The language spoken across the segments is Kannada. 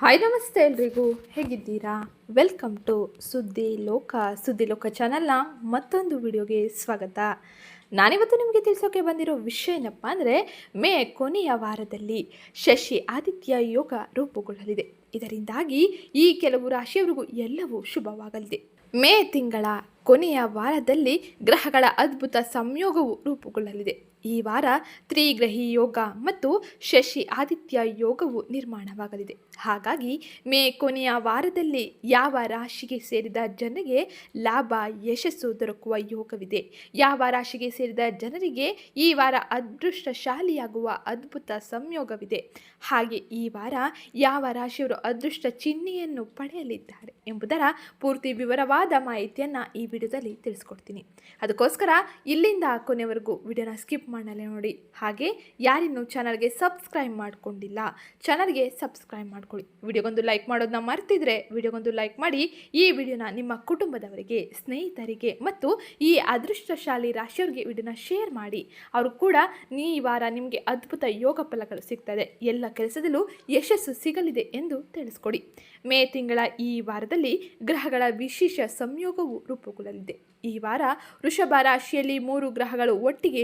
ಹಾಯ್ ನಮಸ್ತೆ ಎಲ್ರಿಗೂ. ಹೇಗಿದ್ದೀರಾ? ವೆಲ್ಕಮ್ ಟು ಸುದ್ದಿ ಲೋಕ ಸುದ್ದಿ ಲೋಕ ಚಾನಲ್ನ ಮತ್ತೊಂದು ವಿಡಿಯೋಗೆ ಸ್ವಾಗತ. ನಾನಿವತ್ತು ನಿಮಗೆ ತಿಳಿಸೋಕೆ ಬಂದಿರೋ ವಿಷಯ ಏನಪ್ಪ ಅಂದರೆ, ಮೇ ಕೊನೆಯ ವಾರದಲ್ಲಿ ಶಶಿ ಆದಿತ್ಯ ಯೋಗ ರೂಪುಗೊಳ್ಳಲಿದೆ. ಇದರಿಂದಾಗಿ ಈ ಕೆಲವು ರಾಶಿಯವರಿಗೂ ಎಲ್ಲವೂ ಶುಭವಾಗಲಿದೆ. ಮೇ ತಿಂಗಳ ಕೊನೆಯ ವಾರದಲ್ಲಿ ಗ್ರಹಗಳ ಅದ್ಭುತ ಸಂಯೋಗವು ರೂಪುಗೊಳ್ಳಲಿದೆ. ಈ ವಾರ ತ್ರಿಗ್ರಹಿ ಯೋಗ ಮತ್ತು ಶಶಿ ಆದಿತ್ಯ ಯೋಗವು ನಿರ್ಮಾಣವಾಗಲಿದೆ. ಹಾಗಾಗಿ ಮೇ ಕೊನೆಯ ವಾರದಲ್ಲಿ ಯಾವ ರಾಶಿಗೆ ಸೇರಿದ ಜನರಿಗೆ ಲಾಭ, ಯಶಸ್ಸು ದೊರಕುವ ಯೋಗವಿದೆ. ಯಾವ ರಾಶಿಗೆ ಸೇರಿದ ಜನರಿಗೆ ಈ ವಾರ ಅದೃಷ್ಟಶಾಲಿಯಾಗುವ ಅದ್ಭುತ ಸಂಯೋಗವಿದೆ. ಹಾಗೆ ಈ ವಾರ ಯಾವ ರಾಶಿಯವರು ಅದೃಷ್ಟ ಚಿಹ್ನೆಯನ್ನು ಪಡೆಯಲಿದ್ದಾರೆ ಎಂಬುದರ ಪೂರ್ತಿ ವಿವರವಾದ ಮಾಹಿತಿಯನ್ನು ಈ ವಿಡಿಯೋದಲ್ಲಿ ತಿಳಿಸ್ಕೊಡ್ತೀನಿ. ಅದಕ್ಕೋಸ್ಕರ ಇಲ್ಲಿಂದ ಕೊನೆವರೆಗೂ ವಿಡಿಯೋನ ಸ್ಕಿಪ್ ಮಾಡಲೇ ನೋಡಿ. ಹಾಗೆ ಯಾರಿನ್ನೂ ಚಾನಲ್ಗೆ ಸಬ್ಸ್ಕ್ರೈಬ್ ಮಾಡ್ಕೊಂಡಿಲ್ಲ, ಚಾನಲ್ಗೆ ಸಬ್ಸ್ಕ್ರೈಬ್ ಮಾಡ್ಕೊಳ್ಳಿ. ವಿಡಿಯೋಗೊಂದು ಲೈಕ್ ಮಾಡೋದನ್ನ ಮರ್ತಿದ್ರೆ ವಿಡಿಯೋಗೊಂದು ಲೈಕ್ ಮಾಡಿ. ಈ ವಿಡಿಯೋನ ನಿಮ್ಮ ಕುಟುಂಬದವರಿಗೆ, ಸ್ನೇಹಿತರಿಗೆ ಮತ್ತು ಈ ಅದೃಷ್ಟಶಾಲಿ ರಾಶಿಯವರಿಗೆ ವಿಡಿಯೋನ ಶೇರ್ ಮಾಡಿ. ಅವರು ಕೂಡ ಈ ವಾರ ನಿಮಗೆ ಅದ್ಭುತ ಯೋಗ ಫಲಗಳು ಸಿಗ್ತದೆ. ಎಲ್ಲ ಕೆಲಸದಲ್ಲೂ ಯಶಸ್ಸು ಸಿಗಲಿದೆ ಎಂದು ತಿಳಿಸ್ಕೊಡಿ. ಮೇ ತಿಂಗಳ ಈ ವಾರದಲ್ಲಿ ಗ್ರಹಗಳ ವಿಶೇಷ ಸಂಯೋಗವು ರೂಪುಗೊಳ್ಳಲಿದೆ. ಈ ವಾರ ವೃಷಭ ರಾಶಿಯಲ್ಲಿ ಮೂರು ಗ್ರಹಗಳು ಒಟ್ಟಿಗೆ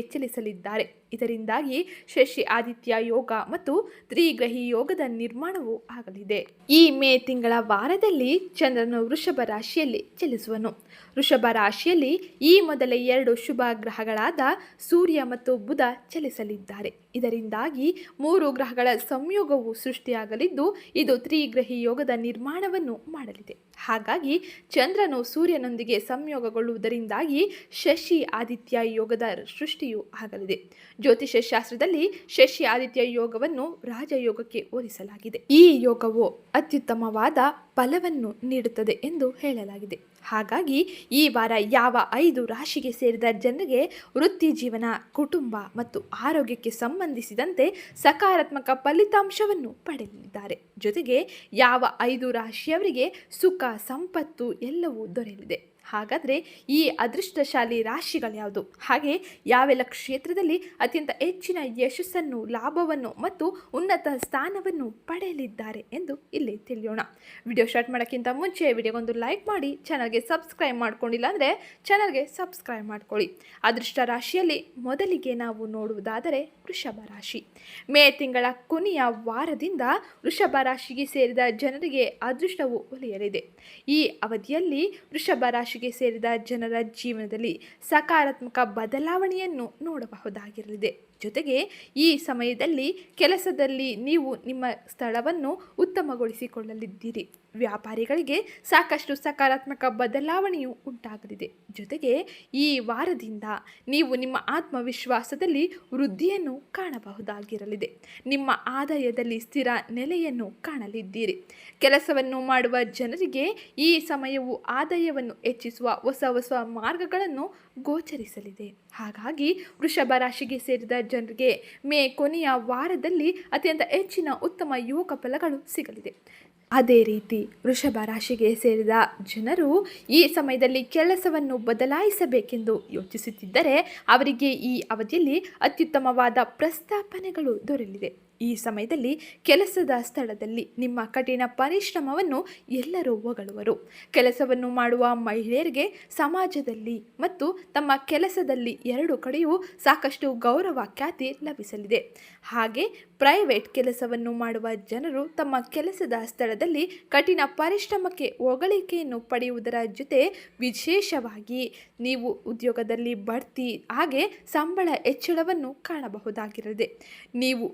ಚಲಿಸಲಿದ್ದಾರೆ ಇದರಿಂದಾಗಿ ಶಶಿ ಆದಿತ್ಯ ಯೋಗ ಮತ್ತು ತ್ರಿಗ್ರಹಿ ಯೋಗದ ನಿರ್ಮಾಣವೂ ಆಗಲಿದೆ. ಈ ಮೇ ತಿಂಗಳ ವಾರದಲ್ಲಿ ಚಂದ್ರನು ವೃಷಭ ರಾಶಿಯಲ್ಲಿ ಚಲಿಸುವನು. ವೃಷಭ ರಾಶಿಯಲ್ಲಿ ಈ ಮೊದಲ ಎರಡು ಶುಭ ಗ್ರಹಗಳಾದ ಸೂರ್ಯ ಮತ್ತು ಬುಧ ಚಲಿಸಲಿದ್ದಾರೆ. ಇದರಿಂದಾಗಿ ಮೂರು ಗ್ರಹಗಳ ಸಂಯೋಗವು ಸೃಷ್ಟಿಯಾಗಲಿದ್ದು, ಇದು ತ್ರಿಗ್ರಹಿ ಯೋಗದ ನಿರ್ಮಾಣವನ್ನು ಮಾಡಲಿದೆ. ಹಾಗಾಗಿ ಚಂದ್ರನು ಸೂರ್ಯನೊಂದಿಗೆ ಸಂಯೋಗಗೊಳ್ಳುವುದರಿಂದಾಗಿ ಶಶಿ ಆದಿತ್ಯ ಯೋಗದ ಸೃಷ್ಟಿಯು ಆಗಲಿದೆ. ಜ್ಯೋತಿಷ್ಯ ಶಾಸ್ತ್ರದಲ್ಲಿ ಶಶಿ ಆದಿತ್ಯ ಯೋಗವನ್ನು ರಾಜಯೋಗಕ್ಕೆ ಹೋಲಿಸಲಾಗಿದೆ. ಈ ಯೋಗವು ಅತ್ಯುತ್ತಮವಾದ ಫಲವನ್ನು ನೀಡುತ್ತದೆ ಎಂದು ಹೇಳಲಾಗಿದೆ. ಹಾಗಾಗಿ ಈ ವಾರ ಯಾವ ಐದು ರಾಶಿಗೆ ಸೇರಿದ ಜನರಿಗೆ ವೃತ್ತಿ ಜೀವನ, ಕುಟುಂಬ ಮತ್ತು ಆರೋಗ್ಯಕ್ಕೆ ಸಂಬಂಧಿಸಿದಂತೆ ಸಕಾರಾತ್ಮಕ ಫಲಿತಾಂಶವನ್ನು ಪಡೆಯಲಿದ್ದಾರೆ. ಜೊತೆಗೆ ಯಾವ ಐದು ರಾಶಿಯವರಿಗೆ ಸುಖ, ಸಂಪತ್ತು ಎಲ್ಲವೂ ದೊರೆಯಲಿದೆ. ಹಾಗಾದರೆ ಈ ಅದೃಷ್ಟಶಾಲಿ ರಾಶಿಗಳು ಯಾವುದು? ಹಾಗೆ ಯಾವೆಲ್ಲ ಕ್ಷೇತ್ರದಲ್ಲಿ ಅತ್ಯಂತ ಹೆಚ್ಚಿನ ಯಶಸ್ಸನ್ನು, ಲಾಭವನ್ನು ಮತ್ತು ಉನ್ನತ ಸ್ಥಾನವನ್ನು ಪಡೆಯಲಿದ್ದಾರೆ ಎಂದು ಇಲ್ಲಿ ತಿಳಿಯೋಣ. ವಿಡಿಯೋ ಸ್ಟಾರ್ಟ್ ಮಾಡೋಕ್ಕಿಂತ ಮುಂಚೆ ವಿಡಿಯೋಗೊಂದು ಲೈಕ್ ಮಾಡಿ, ಚಾನಲ್ಗೆ ಸಬ್ಸ್ಕ್ರೈಬ್ ಮಾಡ್ಕೊಂಡಿಲ್ಲ ಅಂದರೆ ಚಾನಲ್ಗೆ ಸಬ್ಸ್ಕ್ರೈಬ್ ಮಾಡ್ಕೊಳ್ಳಿ. ಅದೃಷ್ಟ ರಾಶಿಯಲ್ಲಿ ಮೊದಲಿಗೆ ನಾವು ನೋಡುವುದಾದರೆ ವೃಷಭ ರಾಶಿ. ಮೇ ತಿಂಗಳ ಕೊನೆಯ ವಾರದಿಂದ ವೃಷಭ ರಾಶಿಗೆ ಸೇರಿದ ಜನರಿಗೆ ಅದೃಷ್ಟವು ಒಲಿಯಲಿದೆ. ಈ ಅವಧಿಯಲ್ಲಿ ವೃಷಭ ರಾಶಿಗೆ ಸೇರಿದ ಜನರ ಜೀವನದಲ್ಲಿ ಸಕಾರಾತ್ಮಕ ಬದಲಾವಣೆಯನ್ನು ನೋಡಬಹುದಾಗಿರಲಿದೆ. ಜೊತೆಗೆ ಈ ಸಮಯದಲ್ಲಿ ಕೆಲಸದಲ್ಲಿ ನೀವು ನಿಮ್ಮ ಸ್ಥಳವನ್ನು ಉತ್ತಮಗೊಳಿಸಿಕೊಳ್ಳಲಿದ್ದೀರಿ. ವ್ಯಾಪಾರಿಗಳಿಗೆ ಸಾಕಷ್ಟು ಸಕಾರಾತ್ಮಕ ಬದಲಾವಣೆಯು ಉಂಟಾಗಲಿದೆ. ಜೊತೆಗೆ ಈ ವಾರದಿಂದ ನೀವು ನಿಮ್ಮ ಆತ್ಮವಿಶ್ವಾಸದಲ್ಲಿ ವೃದ್ಧಿಯನ್ನು ಕಾಣಬಹುದಾಗಿರಲಿದೆ. ನಿಮ್ಮ ಆದಾಯದಲ್ಲಿ ಸ್ಥಿರ ನೆಲೆಯನ್ನು ಕಾಣಲಿದ್ದೀರಿ. ಕೆಲಸವನ್ನು ಮಾಡುವ ಜನರಿಗೆ ಈ ಸಮಯವು ಆದಾಯವನ್ನು ಹೆಚ್ಚಿಸುವ ಹೊಸ ಹೊಸ ಮಾರ್ಗಗಳನ್ನು ಗೋಚರಿಸಲಿದೆ. ಹಾಗಾಗಿ ವೃಷಭ ರಾಶಿಗೆ ಸೇರಿದ ಜನರಿಗೆ ಮೇ ಕೊನೆಯ ವಾರದಲ್ಲಿ ಅತ್ಯಂತ ಹೆಚ್ಚಿನ ಉತ್ತಮ ಯೋಗ ಫಲಗಳು ಸಿಗಲಿದೆ. ಅದೇ ರೀತಿ ವೃಷಭ ರಾಶಿಗೆ ಸೇರಿದ ಜನರು ಈ ಸಮಯದಲ್ಲಿ ಕೆಲಸವನ್ನು ಬದಲಾಯಿಸಬೇಕೆಂದು ಯೋಚಿಸುತ್ತಿದ್ದರೆ ಅವರಿಗೆ ಈ ಅವಧಿಯಲ್ಲಿ ಅತ್ಯುತ್ತಮವಾದ ಪ್ರಸ್ತಾಪನೆಗಳು ದೊರೆಯಲಿದೆ. ಈ ಸಮಯದಲ್ಲಿ ಕೆಲಸದ ಸ್ಥಳದಲ್ಲಿ ನಿಮ್ಮ ಕಠಿಣ ಪರಿಶ್ರಮವನ್ನು ಎಲ್ಲರೂ ಹೊಗಳುವರು. ಕೆಲಸವನ್ನು ಮಾಡುವ ಮಹಿಳೆಯರಿಗೆ ಸಮಾಜದಲ್ಲಿ ಮತ್ತು ತಮ್ಮ ಕೆಲಸದಲ್ಲಿ ಎರಡು ಕಡೆಯೂ ಸಾಕಷ್ಟು ಗೌರವ ಖ್ಯಾತಿ ಲಭಿಸಲಿದೆ. ಹಾಗೆ ಪ್ರೈವೇಟ್ ಕೆಲಸವನ್ನು ಮಾಡುವ ಜನರು ತಮ್ಮ ಕೆಲಸದ ಸ್ಥಳದಲ್ಲಿ ಕಠಿಣ ಪರಿಶ್ರಮಕ್ಕೆ ಹೊಗಳಿಕೆಯನ್ನು ಪಡೆಯುವುದರ ಜೊತೆ ವಿಶೇಷವಾಗಿ ನೀವು ಉದ್ಯೋಗದಲ್ಲಿ ಬಡ್ತಿ ಹಾಗೆ ಸಂಬಳ ಹೆಚ್ಚಳವನ್ನು ಕಾಣಬಹುದಾಗಿರದೆ ನೀವು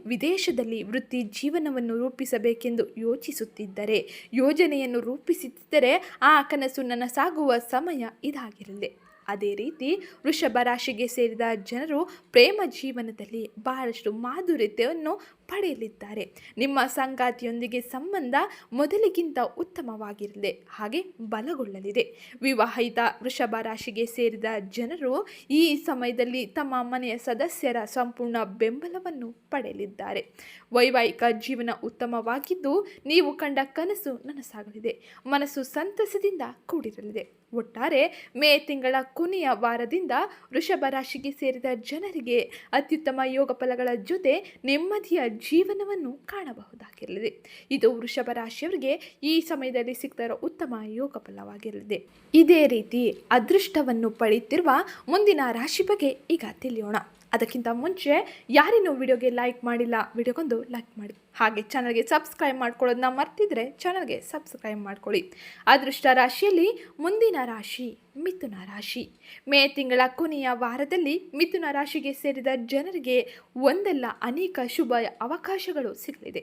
ವಿದೇಶದಲ್ಲಿ ವೃತ್ತಿ ಜೀವನವನ್ನು ರೂಪಿಸಬೇಕೆಂದು ಯೋಚಿಸುತ್ತಿದ್ದರೆ ಯೋಜನೆಯನ್ನು ರೂಪಿಸುತ್ತಿದ್ದರೆ ಆ ಕನಸು ನನಸಾಗುವ ಸಮಯ ಇದಾಗಿರಲಿದೆ ಅದೇ ರೀತಿ ವೃಷಭ ರಾಶಿಗೆ ಸೇರಿದ ಜನರು ಪ್ರೇಮ ಜೀವನದಲ್ಲಿ ಬಹಳಷ್ಟು ಮಾಧುರ್ಯತೆಯನ್ನು ಪಡೆಯಲಿದ್ದಾರೆ. ನಿಮ್ಮ ಸಂಗಾತಿಯೊಂದಿಗೆ ಸಂಬಂಧ ಮೊದಲಿಗಿಂತ ಉತ್ತಮವಾಗಿರಲಿದೆ ಹಾಗೆ ಬಲಗೊಳ್ಳಲಿದೆ. ವಿವಾಹಿತ ವೃಷಭ ರಾಶಿಗೆ ಸೇರಿದ ಜನರು ಈ ಸಮಯದಲ್ಲಿ ತಮ್ಮ ಮನೆಯ ಸದಸ್ಯರ ಸಂಪೂರ್ಣ ಬೆಂಬಲವನ್ನು ಪಡೆಯಲಿದ್ದಾರೆ. ವೈವಾಹಿಕ ಜೀವನ ಉತ್ತಮವಾಗಿದ್ದು, ನೀವು ಕಂಡ ಕನಸು ನನಸಾಗಲಿದೆ. ಮನಸ್ಸು ಸಂತಸದಿಂದ ಕೂಡಿರಲಿದೆ. ಒಟ್ಟಾರೆ ಮೇ ತಿಂಗಳ ಕೊನೆಯ ವಾರದಿಂದ ವೃಷಭ ರಾಶಿಗೆ ಸೇರಿದ ಜನರಿಗೆ ಅತ್ಯುತ್ತಮ ಯೋಗ ಫಲಗಳ ಜೊತೆ ನೆಮ್ಮದಿಯ ಜೀವನವನ್ನು ಕಾಣಬಹುದಾಗಿರಲಿದೆ. ಇದು ವೃಷಭ ರಾಶಿಯವರಿಗೆ ಈ ಸಮಯದಲ್ಲಿ ಸಿಗ್ತಾ ಉತ್ತಮ ಯೋಗ ಫಲವಾಗಿರಲಿದೆ. ಇದೇ ರೀತಿ ಅದೃಷ್ಟವನ್ನು ಪಡೆಯುತ್ತಿರುವ ಮುಂದಿನ ರಾಶಿ ಬಗ್ಗೆ ಈಗ ತಿಳಿಯೋಣ. ಅದಕ್ಕಿಂತ ಮುಂಚೆ ಯಾರಿನ್ನೂ ವಿಡಿಯೋಗೆ ಲೈಕ್ ಮಾಡಿಲ್ಲ, ವಿಡಿಯೋಗೊಂದು ಲೈಕ್ ಮಾಡಿ. ಹಾಗೆ ಚಾನಲ್ಗೆ ಸಬ್ಸ್ಕ್ರೈಬ್ ಮಾಡ್ಕೊಳ್ಳೋದನ್ನ ಮರ್ತಿದ್ರೆ ಚಾನಲ್ಗೆ ಸಬ್ಸ್ಕ್ರೈಬ್ ಮಾಡ್ಕೊಳ್ಳಿ. ಅದೃಷ್ಟ ರಾಶಿಯಲ್ಲಿ ಮುಂದಿನ ರಾಶಿ ಮಿಥುನ ರಾಶಿ. ಮೇ ತಿಂಗಳ ಕೊನೆಯ ವಾರದಲ್ಲಿ ಮಿಥುನ ರಾಶಿಗೆ ಸೇರಿದ ಜನರಿಗೆ ಒಂದಲ್ಲ ಅನೇಕ ಶುಭ ಅವಕಾಶಗಳು ಸಿಗಲಿದೆ.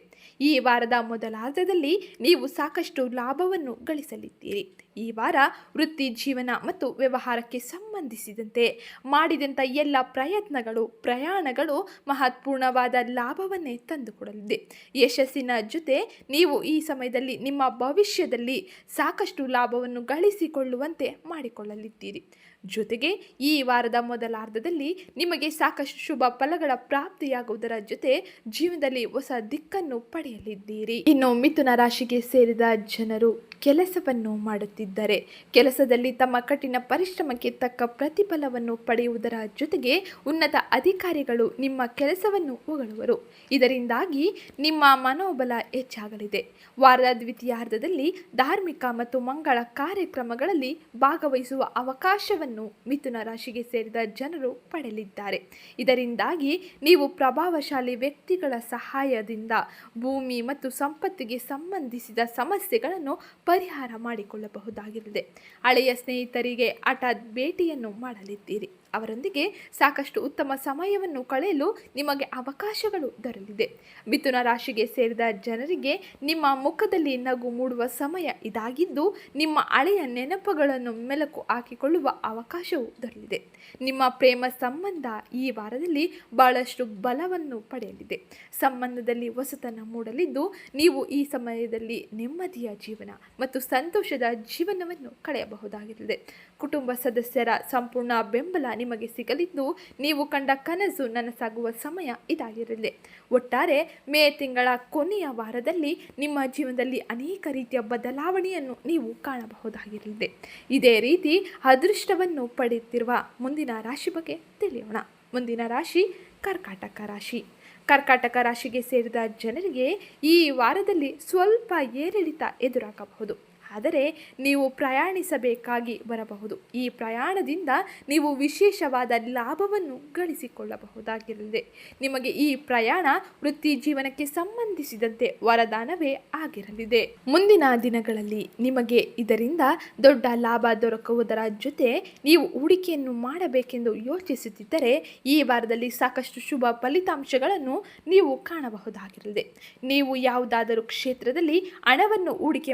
ಈ ವಾರದ ಮೊದಲಾರ್ಧದಲ್ಲಿ ನೀವು ಸಾಕಷ್ಟು ಲಾಭವನ್ನು ಗಳಿಸಲಿದ್ದೀರಿ. ಈ ವಾರ ವೃತ್ತಿ ಜೀವನ ಮತ್ತು ವ್ಯವಹಾರಕ್ಕೆ ಸಂಬಂಧಿಸಿದಂತೆ ಮಾಡಿದಂಥ ಎಲ್ಲ ಪ್ರಯತ್ನಗಳು, ಪ್ರಯಾಣಗಳು ಮಹತ್ವಪೂರ್ಣವಾದ ಲಾಭವನ್ನೇ ತಂದುಕೊಡಲಿದೆ. ಯಶಸ್ಸಿನ ಜೊತೆ ನೀವು ಈ ಸಮಯದಲ್ಲಿ ನಿಮ್ಮ ಭವಿಷ್ಯದಲ್ಲಿ ಸಾಕಷ್ಟು ಲಾಭವನ್ನು ಗಳಿಸಿಕೊಳ್ಳುವಂತೆ ಮಾಡಿಕೊಳ್ಳಲಿದ್ದೀರಿ. ಜೊತೆಗೆ ಈ ವಾರದ ಮೊದಲಾರ್ಧದಲ್ಲಿ ನಿಮಗೆ ಸಾಕಷ್ಟು ಶುಭ ಫಲಗಳ ಪ್ರಾಪ್ತಿಯಾಗುವುದರ ಜೊತೆ ಜೀವನದಲ್ಲಿ ಹೊಸ ದಿಕ್ಕನ್ನು ಪಡೆಯಲಿದ್ದೀರಿ. ಇನ್ನು ಮಿಥುನ ರಾಶಿಗೆ ಸೇರಿದ ಜನರು ಕೆಲಸವನ್ನು ಮಾಡುತ್ತಿದ್ದಾರೆ. ಕೆಲಸದಲ್ಲಿ ತಮ್ಮ ಕಠಿಣ ಪರಿಶ್ರಮಕ್ಕೆ ತಕ್ಕ ಪ್ರತಿಫಲವನ್ನು ಪಡೆಯುವುದರ ಜೊತೆಗೆ ಉನ್ನತ ಅಧಿಕಾರಿಗಳು ನಿಮ್ಮ ಕೆಲಸವನ್ನು ಹೊಗಳುವರು. ಇದರಿಂದಾಗಿ ನಿಮ್ಮ ಮನೋಬಲ ಹೆಚ್ಚಾಗಲಿದೆ. ವಾರದ ದ್ವಿತೀಯಾರ್ಧದಲ್ಲಿ ಧಾರ್ಮಿಕ ಮತ್ತು ಮಂಗಳ ಕಾರ್ಯಕ್ರಮಗಳಲ್ಲಿ ಭಾಗವಹಿಸುವ ಅವಕಾಶವನ್ನು ಮಿಥುನ ರಾಶಿಗೆ ಸೇರಿದ ಜನರು ಪಡೆಯಲಿದ್ದಾರೆ. ಇದರಿಂದಾಗಿ ನೀವು ಪ್ರಭಾವಶಾಲಿ ವ್ಯಕ್ತಿಗಳ ಸಹಾಯದಿಂದ ಭೂಮಿ ಮತ್ತು ಸಂಪತ್ತಿಗೆ ಸಂಬಂಧಿಸಿದ ಸಮಸ್ಯೆಗಳನ್ನು ಪರಿಹಾರ ಮಾಡಿಕೊಳ್ಳಬಹುದಾಗಿರುತ್ತದೆ ಹಳೆಯ ಸ್ನೇಹಿತರಿಗೆ ಹಠಾತ್ ಭೇಟಿಯನ್ನು ಮಾಡಲಿದ್ದೀರಿ. ಅವರೊಂದಿಗೆ ಸಾಕಷ್ಟು ಉತ್ತಮ ಸಮಯವನ್ನು ಕಳೆಯಲು ನಿಮಗೆ ಅವಕಾಶಗಳು ದೊರಲಿದೆ ಮಿಥುನ ರಾಶಿಗೆ ಸೇರಿದ ಜನರಿಗೆ ನಿಮ್ಮ ಮುಖದಲ್ಲಿ ನಗು ಮೂಡುವ ಸಮಯ ಇದಾಗಿದ್ದು, ನಿಮ್ಮ ಹಳೆಯ ನೆನಪುಗಳನ್ನು ಮೆಲುಕು ಹಾಕಿಕೊಳ್ಳುವ ಅವಕಾಶವು ದೊರಲಿದೆ ನಿಮ್ಮ ಪ್ರೇಮ ಸಂಬಂಧ ಈ ವಾರದಲ್ಲಿ ಬಹಳಷ್ಟು ಬಲವನ್ನು ಪಡೆಯಲಿದೆ. ಸಂಬಂಧದಲ್ಲಿ ಹೊಸತನ ಮೂಡಲಿದ್ದು, ನೀವು ಈ ಸಮಯದಲ್ಲಿ ನೆಮ್ಮದಿಯ ಜೀವನ ಮತ್ತು ಸಂತೋಷದ ಜೀವನವನ್ನು ಕಳೆಯಬಹುದಾಗಿರುತ್ತದೆ. ಕುಟುಂಬ ಸದಸ್ಯರ ಸಂಪೂರ್ಣ ಬೆಂಬಲ ನಿಮಗೆ ಸಿಗಲಿದ್ದು ನೀವು ಕಂಡ ಕನಸು ನನಸಾಗುವ ಸಮಯ ಇದಾಗಿರಲಿ. ಒಟ್ಟಾರೆ ಮೇ ತಿಂಗಳ ಕೊನೆಯ ವಾರದಲ್ಲಿ ನಿಮ್ಮ ಜೀವನದಲ್ಲಿ ಅನೇಕ ರೀತಿಯ ಬದಲಾವಣೆಯನ್ನು ನೀವು ಕಾಣಬಹುದಾಗಿರಲಿದೆ ಇದೇ ರೀತಿ ಅದೃಷ್ಟವನ್ನು ಪಡೆಯುತ್ತಿರುವ ಮುಂದಿನ ರಾಶಿ ಬಗ್ಗೆ ತಿಳಿಯೋಣ. ಮುಂದಿನ ರಾಶಿ ಕರ್ಕಾಟಕ ರಾಶಿ. ಕರ್ಕಾಟಕ ರಾಶಿಗೆ ಸೇರಿದ ಜನರಿಗೆ ಈ ವಾರದಲ್ಲಿ ಸ್ವಲ್ಪ ಏರಿಳಿತ ಎದುರಾಗಬಹುದು. ಆದರೆ ನೀವು ಪ್ರಯಾಣಿಸಬೇಕಾಗಿ ಬರಬಹುದು. ಈ ಪ್ರಯಾಣದಿಂದ ನೀವು ವಿಶೇಷವಾದ ಲಾಭವನ್ನು ಗಳಿಸಿಕೊಳ್ಳಬಹುದಾಗಿರಲಿದೆ. ನಿಮಗೆ ಈ ಪ್ರಯಾಣ ವೃತ್ತಿ ಜೀವನಕ್ಕೆ ಸಂಬಂಧಿಸಿದಂತೆ ವರದಾನವೇ ಆಗಿರಲಿದೆ. ಮುಂದಿನ ದಿನಗಳಲ್ಲಿ ನಿಮಗೆ ಇದರಿಂದ ದೊಡ್ಡ ಲಾಭ ದೊರಕುವುದರ ಜೊತೆ ನೀವು ಹೂಡಿಕೆಯನ್ನು ಮಾಡಬೇಕೆಂದು ಯೋಚಿಸುತ್ತಿದ್ದರೆ ಈ ವಾರದಲ್ಲಿ ಸಾಕಷ್ಟು ಶುಭ ಫಲಿತಾಂಶಗಳನ್ನು ನೀವು ಕಾಣಬಹುದಾಗಿರಲಿದೆ. ನೀವು ಯಾವುದಾದರೂ ಕ್ಷೇತ್ರದಲ್ಲಿ ಹಣವನ್ನು ಹೂಡಿಕೆ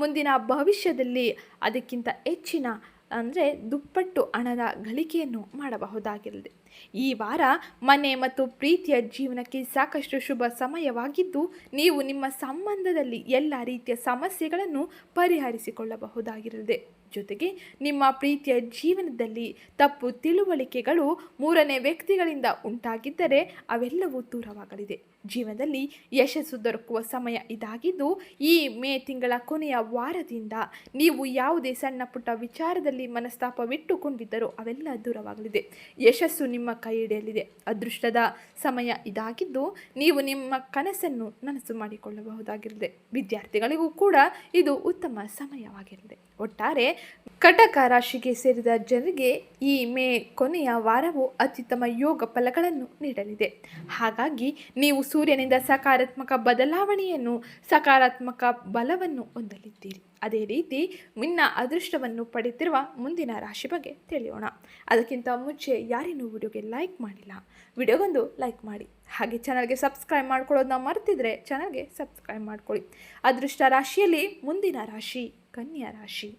ಮುಂದಿನ ಭವಿಷ್ಯದಲ್ಲಿ ಅದಕ್ಕಿಂತ ಹೆಚ್ಚಿನ, ಅಂದರೆ ದುಪ್ಪಟ್ಟು ಹಣದ ಗಳಿಕೆಯನ್ನು ಮಾಡಬಹುದಾಗಿರಲಿದೆ ಈ ವಾರ ಮನೆ ಮತ್ತು ಪ್ರೀತಿಯ ಜೀವನಕ್ಕೆ ಸಾಕಷ್ಟು ಶುಭ ಸಮಯವಾಗಿದ್ದು, ನೀವು ನಿಮ್ಮ ಸಂಬಂಧದಲ್ಲಿ ಎಲ್ಲ ರೀತಿಯ ಸಮಸ್ಯೆಗಳನ್ನು ಪರಿಹರಿಸಿಕೊಳ್ಳಬಹುದಾಗಿರಲಿದೆ ಜೊತೆಗೆ ನಿಮ್ಮ ಪ್ರೀತಿಯ ಜೀವನದಲ್ಲಿ ತಪ್ಪು ತಿಳುವಳಿಕೆಗಳು ಮೂರನೇ ವ್ಯಕ್ತಿಗಳಿಂದ ಉಂಟಾಗಿದ್ದರೆ ಅವೆಲ್ಲವೂ ದೂರವಾಗಲಿದೆ. ಜೀವನದಲ್ಲಿ ಯಶಸ್ಸು ದೊರಕುವ ಸಮಯ ಇದಾಗಿದ್ದು, ಈ ಮೇ ತಿಂಗಳ ಕೊನೆಯ ವಾರದಿಂದ ನೀವು ಯಾವುದೇ ಸಣ್ಣ ಪುಟ್ಟ ವಿಚಾರದಲ್ಲಿ ಮನಸ್ತಾಪವಿಟ್ಟುಕೊಂಡಿದ್ದರೂ ಅವೆಲ್ಲ ದೂರವಾಗಲಿದೆ. ಯಶಸ್ಸು ನಿಮ್ಮ ಕೈ ಹಿಡಿಯಲಿದೆ. ಅದೃಷ್ಟದ ಸಮಯ ಇದಾಗಿದ್ದು, ನೀವು ನಿಮ್ಮ ಕನಸನ್ನು ನನಸು ಮಾಡಿಕೊಳ್ಳಬಹುದಾಗಿರಲಿದೆ. ವಿದ್ಯಾರ್ಥಿಗಳಿಗೂ ಕೂಡ ಇದು ಉತ್ತಮ ಸಮಯವಾಗಿರಲಿದೆ. ಒಟ್ಟಾರೆ, ಕಟಕ ರಾಶಿಗೆ ಸೇರಿದ ಜನರಿಗೆ ಈ ಮೇ ಕೊನೆಯ ವಾರವು ಅತ್ಯುತ್ತಮ ಯೋಗ ಫಲಗಳನ್ನು ನೀಡಲಿದೆ. ಹಾಗಾಗಿ, ನೀವು ಸೂರ್ಯನಿಂದ ಸಕಾರಾತ್ಮಕ ಬದಲಾವಣೆಯನ್ನು, ಸಕಾರಾತ್ಮಕ ಬಲವನ್ನು ಹೊಂದಲಿದ್ದೀರಿ. ಅದೇ ರೀತಿ ನಿನ್ನ ಅದೃಷ್ಟವನ್ನು ಪಡೆಯುತ್ತಿರುವ ಮುಂದಿನ ರಾಶಿ ಬಗ್ಗೆ ತಿಳಿಯೋಣ. ಅದಕ್ಕಿಂತ ಮುಂಚೆ ಯಾರೇನೂ ವಿಡಿಯೋಗೆ ಲೈಕ್ ಮಾಡಿಲ್ಲ. ವಿಡಿಯೋಗೊಂದು ಲೈಕ್ ಮಾಡಿ. ಹಾಗೆ ಚಾನಲ್ಗೆ ಸಬ್ಸ್ಕ್ರೈಬ್ ಮಾಡ್ಕೊಳ್ಳೋದನ್ನ ಮರ್ತಿದ್ರೆ ಚಾನಲ್ಗೆ ಸಬ್ಸ್ಕ್ರೈಬ್ ಮಾಡ್ಕೊಳ್ಳಿ. ಅದೃಷ್ಟ ರಾಶಿಯಲ್ಲಿ ಮುಂದಿನ ರಾಶಿ, ಕನ್ಯಾ ರಾಶಿ.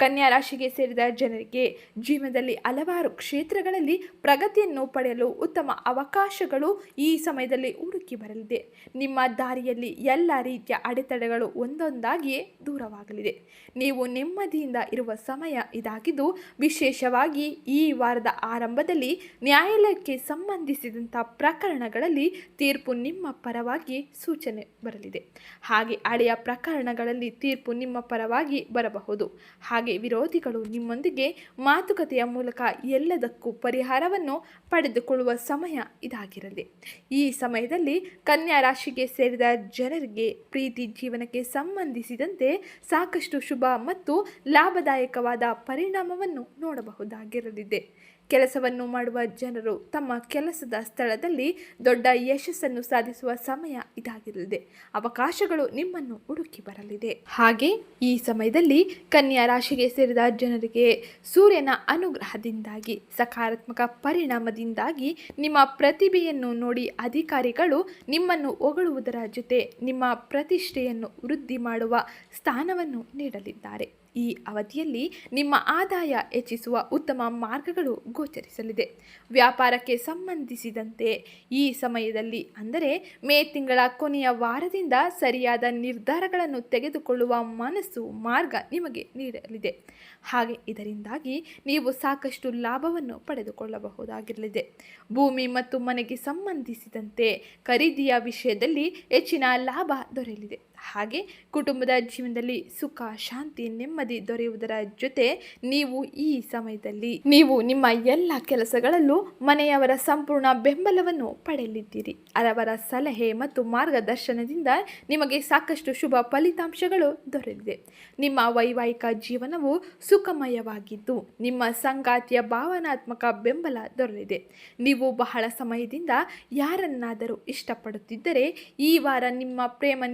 ಕನ್ಯಾ ರಾಶಿಗೆ ಸೇರಿದ ಜನರಿಗೆ ಜೀವನದಲ್ಲಿ ಹಲವಾರು ಕ್ಷೇತ್ರಗಳಲ್ಲಿ ಪ್ರಗತಿಯನ್ನು ಪಡೆಯಲು ಉತ್ತಮ ಅವಕಾಶಗಳು ಈ ಸಮಯದಲ್ಲಿ ಹುಡುಕಿ ಬರಲಿದೆ. ನಿಮ್ಮ ದಾರಿಯಲ್ಲಿ ಎಲ್ಲ ರೀತಿಯ ಅಡೆತಡೆಗಳು ಒಂದೊಂದಾಗಿಯೇ ದೂರವಾಗಲಿದೆ. ನೀವು ನೆಮ್ಮದಿಯಿಂದ ಇರುವ ಸಮಯ ಇದಾಗಿದ್ದು, ವಿಶೇಷವಾಗಿ ಈ ವಾರದ ಆರಂಭದಲ್ಲಿ ನ್ಯಾಯಾಲಯಕ್ಕೆ ಸಂಬಂಧಿಸಿದಂಥ ಪ್ರಕರಣಗಳಲ್ಲಿ ತೀರ್ಪು ನಿಮ್ಮ ಪರವಾಗಿ ಸೂಚನೆ ಬರಲಿದೆ. ಹಾಗೆ ಹಳೆಯ ಪ್ರಕರಣಗಳಲ್ಲಿ ತೀರ್ಪು ನಿಮ್ಮ ಪರವಾಗಿ ಬರಬಹುದು. ಹಾಗೆ ಹಾಗೆ ವಿರೋಧಿಗಳು ನಿಮ್ಮೊಂದಿಗೆ ಮಾತುಕತೆಯ ಮೂಲಕ ಎಲ್ಲದಕ್ಕೂ ಪರಿಹಾರವನ್ನು ಪಡೆದುಕೊಳ್ಳುವ ಸಮಯ ಇದಾಗಿರಲಿ. ಈ ಸಮಯದಲ್ಲಿ ಕನ್ಯಾ ರಾಶಿಗೆ ಸೇರಿದ ಜನರಿಗೆ ಪ್ರೀತಿ ಜೀವನಕ್ಕೆ ಸಂಬಂಧಿಸಿದಂತೆ ಸಾಕಷ್ಟು ಶುಭ ಮತ್ತು ಲಾಭದಾಯಕವಾದ ಪರಿಣಾಮವನ್ನು ನೋಡಬಹುದಾಗಿರಲಿದೆ. ಕೆಲಸವನ್ನು ಮಾಡುವ ಜನರು ತಮ್ಮ ಕೆಲಸದ ಸ್ಥಳದಲ್ಲಿ ದೊಡ್ಡ ಯಶಸ್ಸನ್ನು ಸಾಧಿಸುವ ಸಮಯ ಇದಾಗಿರಲಿದೆ. ಅವಕಾಶಗಳು ನಿಮ್ಮನ್ನು ಹುಡುಕಿ ಬರಲಿದೆ. ಹಾಗೆ ಈ ಸಮಯದಲ್ಲಿ ಕನ್ಯಾ ರಾಶಿಗೆ ಸೇರಿದ ಜನರಿಗೆ ಸೂರ್ಯನ ಅನುಗ್ರಹದಿಂದಾಗಿ, ಸಕಾರಾತ್ಮಕ ಪರಿಣಾಮದಿಂದಾಗಿ ನಿಮ್ಮ ಪ್ರತಿಭೆಯನ್ನು ನೋಡಿ ಅಧಿಕಾರಿಗಳು ನಿಮ್ಮನ್ನು ಹೊಗಳುವುದರ ಜೊತೆ ನಿಮ್ಮ ಪ್ರತಿಷ್ಠೆಯನ್ನು ವೃದ್ಧಿ ಮಾಡುವ ಸ್ಥಾನವನ್ನು ನೀಡಲಿದ್ದಾರೆ. ಈ ಅವಧಿಯಲ್ಲಿ ನಿಮ್ಮ ಆದಾಯ ಹೆಚ್ಚಿಸುವ ಉತ್ತಮ ಮಾರ್ಗಗಳು ಗೋಚರಿಸಲಿದೆ. ವ್ಯಾಪಾರಕ್ಕೆ ಸಂಬಂಧಿಸಿದಂತೆ ಈ ಸಮಯದಲ್ಲಿ ಅಂದರೆ ಮೇ ತಿಂಗಳ ಕೊನೆಯ ವಾರದಿಂದ ಸರಿಯಾದ ನಿರ್ಧಾರಗಳನ್ನು ತೆಗೆದುಕೊಳ್ಳುವ ಮನಸ್ಸು ಮಾರ್ಗ ನಿಮಗೆ ನೀಡಲಿದೆ. ಹಾಗೆ ಇದರಿಂದಾಗಿ ನೀವು ಸಾಕಷ್ಟು ಲಾಭವನ್ನು ಪಡೆದುಕೊಳ್ಳಬಹುದಾಗಿರಲಿದೆ. ಭೂಮಿ ಮತ್ತು ಮನೆಗೆ ಸಂಬಂಧಿಸಿದಂತೆ ಖರೀದಿಯ ವಿಷಯದಲ್ಲಿ ಹೆಚ್ಚಿನ ಲಾಭ ದೊರೆಯಲಿದೆ. ಹಾಗೆ ಕುಟುಂಬದ ಜೀವನದಲ್ಲಿ ಸುಖ, ಶಾಂತಿ, ನೆಮ್ಮದಿ ದೊರೆಯುವುದರ ಜೊತೆ ನೀವು ಈ ಸಮಯದಲ್ಲಿ ನೀವು ನಿಮ್ಮ ಎಲ್ಲ ಕೆಲಸಗಳಲ್ಲೂ ಮನೆಯವರ ಸಂಪೂರ್ಣ ಬೆಂಬಲವನ್ನು ಪಡೆಯಲಿದ್ದೀರಿ. ಅವರ ಸಲಹೆ ಮತ್ತು ಮಾರ್ಗದರ್ಶನದಿಂದ ನಿಮಗೆ ಸಾಕಷ್ಟು ಶುಭ ಫಲಿತಾಂಶಗಳು ದೊರೆತಿದೆ ನಿಮ್ಮ ವೈವಾಹಿಕ ಜೀವನವು ಸುಖಮಯವಾಗಿದ್ದು, ನಿಮ್ಮ ಸಂಗಾತಿಯ ಭಾವನಾತ್ಮಕ ಬೆಂಬಲ ದೊರೆಲಿದೆ ನೀವು ಬಹಳ ಸಮಯದಿಂದ ಯಾರನ್ನಾದರೂ ಇಷ್ಟಪಡುತ್ತಿದ್ದರೆ ಈ ವಾರ ನಿಮ್ಮ ಪ್ರೇಮ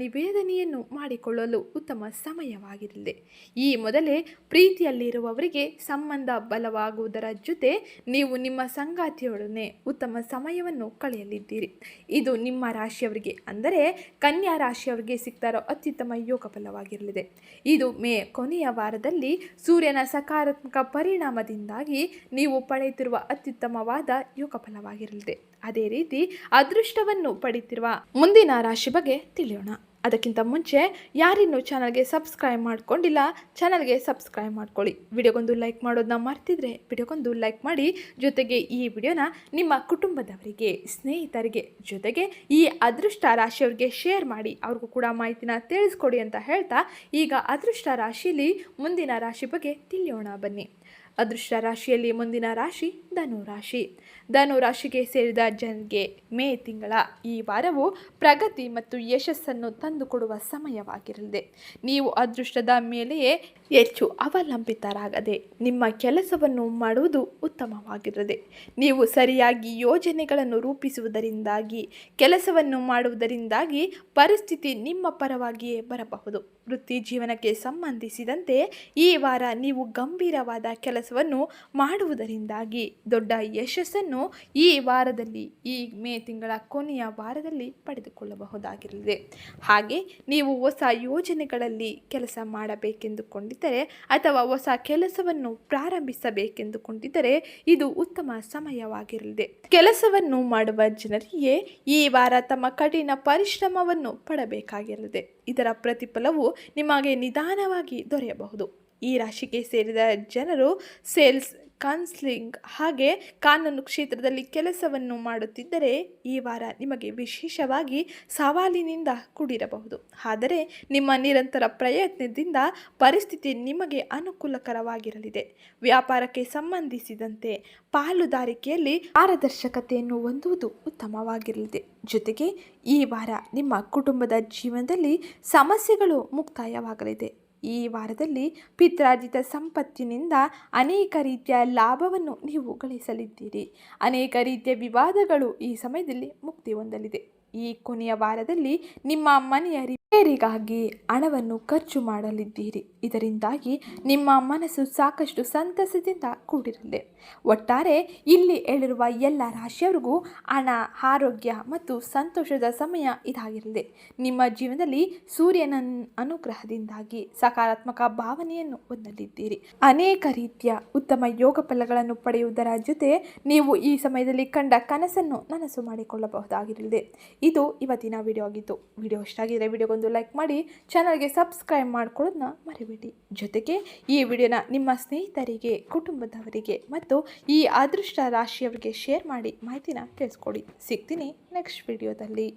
ನಿವೇದನೆಯನ್ನು ಮಾಡಿಕೊಳ್ಳಲು ಉತ್ತಮ ಸಮಯವಾಗಿರಲಿದೆ ಈ ಮೊದಲೇ ಪ್ರೀತಿಯಲ್ಲಿರುವವರಿಗೆ ಸಂಬಂಧ ಬಲವಾಗುವುದರ ಜೊತೆ ನೀವು ನಿಮ್ಮ ಸಂಗಾತಿಯೊಡನೆ ಉತ್ತಮ ಸಮಯವನ್ನು ಕಳೆಯಲಿದ್ದೀರಿ. ಇದು ನಿಮ್ಮ ರಾಶಿಯವರಿಗೆ ಅಂದರೆ ಕನ್ಯಾ ರಾಶಿಯವರಿಗೆ ಸಿಗ್ತಾರೋ ಅತ್ಯುತ್ತಮ ಯೋಗ ಫಲವಾಗಿರಲಿದೆ. ಇದು ಮೇ ಕೊನೆಯ ವಾರದಲ್ಲಿ ಸೂರ್ಯನ ಸಕಾರಾತ್ಮಕ ಪರಿಣಾಮದಿಂದಾಗಿ ನೀವು ಪಡೆಯುತ್ತಿರುವ ಅತ್ಯುತ್ತಮವಾದ ಯೋಗ ಫಲವಾಗಿರಲಿದೆ. ಅದೇ ರೀತಿ ಅದೃಷ್ಟವನ್ನು ಪಡೆಯುತ್ತಿರುವ ಮುಂದಿನ ರಾಶಿ ಬಗ್ಗೆ ತಿಳಿಯೋಣ. ಅದಕ್ಕಿಂತ ಮುಂಚೆ ಯಾರಿನ್ನೂ ಚಾನಲ್ಗೆ ಸಬ್ಸ್ಕ್ರೈಬ್ ಮಾಡ್ಕೊಂಡಿಲ್ಲ, ಚಾನಲ್ಗೆ ಸಬ್ಸ್ಕ್ರೈಬ್ ಮಾಡ್ಕೊಳ್ಳಿ. ವಿಡಿಯೋಗೊಂದು ಲೈಕ್ ಮಾಡೋದನ್ನ ಮರ್ತಿದ್ರೆ ವಿಡಿಯೋಗೊಂದು ಲೈಕ್ ಮಾಡಿ. ಜೊತೆಗೆ ಈ ವಿಡಿಯೋನ ನಿಮ್ಮ ಕುಟುಂಬದವರಿಗೆ, ಸ್ನೇಹಿತರಿಗೆ ಜೊತೆಗೆ ಈ ಅದೃಷ್ಟ ರಾಶಿಯವರಿಗೆ ಶೇರ್ ಮಾಡಿ. ಅವ್ರಿಗೂ ಕೂಡ ಮಾಹಿತಿನ ತಿಳಿಸ್ಕೊಡಿ ಅಂತ ಹೇಳ್ತಾ, ಈಗ ಅದೃಷ್ಟ ರಾಶಿಯಲ್ಲಿ ಮುಂದಿನ ರಾಶಿ ಬಗ್ಗೆ ತಿಳಿಯೋಣ ಬನ್ನಿ. ಅದೃಷ್ಟ ರಾಶಿಯಲ್ಲಿ ಮುಂದಿನ ರಾಶಿ ಧನು ರಾಶಿ. ಧನು ರಾಶಿಗೆ ಸೇರಿದ ಜನರಿಗೆ ಮೇ ತಿಂಗಳ. ಈ ವಾರವು ಪ್ರಗತಿ ಮತ್ತು ಯಶಸ್ಸನ್ನು ತಂದುಕೊಡುವ ಸಮಯವಾಗಿರಲಿದೆ. ನೀವು ಅದೃಷ್ಟದ ಮೇಲೆಯೇ ಹೆಚ್ಚು ಅವಲಂಬಿತರಾಗದೆ ನಿಮ್ಮ ಕೆಲಸವನ್ನು ಮಾಡುವುದು ಉತ್ತಮವಾಗಿರದೆ ನೀವು ಸರಿಯಾಗಿ ಯೋಜನೆಗಳನ್ನು ರೂಪಿಸುವುದರಿಂದಾಗಿ, ಕೆಲಸವನ್ನು ಮಾಡುವುದರಿಂದಾಗಿ ಪರಿಸ್ಥಿತಿ ನಿಮ್ಮ ಪರವಾಗಿಯೇ ಬರಬಹುದು. ವೃತ್ತಿ ಜೀವನಕ್ಕೆ ಸಂಬಂಧಿಸಿದಂತೆ ಈ ವಾರ ನೀವು ಗಂಭೀರವಾದ ಕೆಲಸವನ್ನು ಮಾಡುವುದರಿಂದಾಗಿ ದೊಡ್ಡ ಯಶಸ್ಸನ್ನು ಈ ವಾರದಲ್ಲಿ, ಈ ಮೇ ತಿಂಗಳ ಕೊನೆಯ ವಾರದಲ್ಲಿ ಪಡೆದುಕೊಳ್ಳಬಹುದಾಗಿರಲಿದೆ. ಹಾಗೆ ನೀವು ಹೊಸ ಯೋಜನೆಗಳಲ್ಲಿ ಕೆಲಸ ಮಾಡಬೇಕೆಂದುಕೊಂಡಿದ್ದರೆ ಅಥವಾ ಹೊಸ ಕೆಲಸವನ್ನು ಪ್ರಾರಂಭಿಸಬೇಕೆಂದುಕೊಂಡಿದ್ದರೆ ಇದು ಉತ್ತಮ ಸಮಯವಾಗಿರಲಿದೆ. ಕೆಲಸವನ್ನು ಮಾಡುವ ಜನರಿಗೆ ಈ ವಾರ ತಮ್ಮ ಕಠಿಣ ಪರಿಶ್ರಮವನ್ನು ಪಡಬೇಕಾಗಿರಲಿದೆ. ಇದರ ಪ್ರತಿಫಲವು ನಿಮಗೆ ನಿಧಾನವಾಗಿ ದೊರೆಯಬಹುದು. ಈ ರಾಶಿಗೆ ಸೇರಿದ ಜನರು ಸೇಲ್ಸ್ ಕೌನ್ಸ್ಲಿಂಗ್ ಹಾಗೆ ಕಾನೂನು ಕ್ಷೇತ್ರದಲ್ಲಿ ಕೆಲಸವನ್ನು ಮಾಡುತ್ತಿದ್ದರೆ ಈ ವಾರ ನಿಮಗೆ ವಿಶೇಷವಾಗಿ ಸವಾಲಿನಿಂದ ಕೂಡಿರಬಹುದು. ಆದರೆ ನಿಮ್ಮ ನಿರಂತರ ಪ್ರಯತ್ನದಿಂದ ಪರಿಸ್ಥಿತಿ ನಿಮಗೆ ಅನುಕೂಲಕರವಾಗಿರಲಿದೆ. ವ್ಯಾಪಾರಕ್ಕೆ ಸಂಬಂಧಿಸಿದಂತೆ ಪಾಲುದಾರಿಕೆಯಲ್ಲಿ ಪಾರದರ್ಶಕತೆಯನ್ನು ಹೊಂದುವುದು ಉತ್ತಮವಾಗಿರಲಿದೆ. ಜೊತೆಗೆ ಈ ವಾರ ನಿಮ್ಮ ಕುಟುಂಬದ ಜೀವನದಲ್ಲಿ ಸಮಸ್ಯೆಗಳು ಮುಕ್ತಾಯವಾಗಲಿದೆ. ಈ ವಾರದಲ್ಲಿ ಪಿತ್ರಾರ್ಜಿತ ಸಂಪತ್ತಿನಿಂದ ಅನೇಕ ರೀತಿಯ ಲಾಭವನ್ನು ನೀವು ಗಳಿಸಲಿದ್ದೀರಿ. ಅನೇಕ ರೀತಿಯ ವಿವಾದಗಳು ಈ ಸಮಯದಲ್ಲಿ ಮುಕ್ತಿ ಹೊಂದಲಿದೆ. ಈ ಕೊನೆಯ ವಾರದಲ್ಲಿ ನಿಮ್ಮ ಮನೆಯ ರಿಪೇರಿಗಾಗಿ ಹಣವನ್ನು ಖರ್ಚು ಮಾಡಲಿದ್ದೀರಿ. ಇದರಿಂದಾಗಿ ನಿಮ್ಮ ಮನಸ್ಸು ಸಾಕಷ್ಟು ಸಂತಸದಿಂದ ಕೂಡಿರಲಿದೆ ಒಟ್ಟಾರೆ ಇಲ್ಲಿ ಹೇಳಿರುವ ಎಲ್ಲ ರಾಶಿಯವರಿಗೂ ಹಣ, ಆರೋಗ್ಯ ಮತ್ತು ಸಂತೋಷದ ಸಮಯ ಇದಾಗಿರಲಿದೆ ನಿಮ್ಮ ಜೀವನದಲ್ಲಿ ಸೂರ್ಯನ ಅನುಗ್ರಹದಿಂದಾಗಿ ಸಕಾರಾತ್ಮಕ ಭಾವನೆಯನ್ನು ಹೊಂದಲಿದ್ದೀರಿ. ಅನೇಕ ರೀತಿಯ ಉತ್ತಮ ಯೋಗ ಫಲಗಳನ್ನು ಪಡೆಯುವುದರ ಜೊತೆ ನೀವು ಈ ಸಮಯದಲ್ಲಿ ಕಂಡ ಕನಸನ್ನು ನನಸು ಮಾಡಿಕೊಳ್ಳಬಹುದಾಗಿರಲಿದೆ ಇದು ಇವತ್ತಿನ ವಿಡಿಯೋ ಆಗಿತ್ತು. ವಿಡಿಯೋ ಇಷ್ಟ ಆಗಿದ್ದರೆ ವಿಡಿಯೋಗೊಂದು ಲೈಕ್ ಮಾಡಿ ಚಾನಲ್ಗೆ ಸಬ್ಸ್ಕ್ರೈಬ್ ಮಾಡ್ಕೊಳ್ಳೋದನ್ನ ಮರಿಬೇಡಿ. ಜೊತೆಗೆ ಈ ವಿಡಿಯೋನ ನಿಮ್ಮ ಸ್ನೇಹಿತರಿಗೆ, ಕುಟುಂಬದವರಿಗೆ ಮತ್ತು ಈ ಅದೃಷ್ಟ ರಾಶಿಯವರಿಗೆ ಶೇರ್ ಮಾಡಿ ಮಾಹಿತಿನ ತಿಳಿಸ್ಕೊಡಿ ಸಿಗ್ತೀನಿ ನೆಕ್ಸ್ಟ್ ವಿಡಿಯೋದಲ್ಲಿ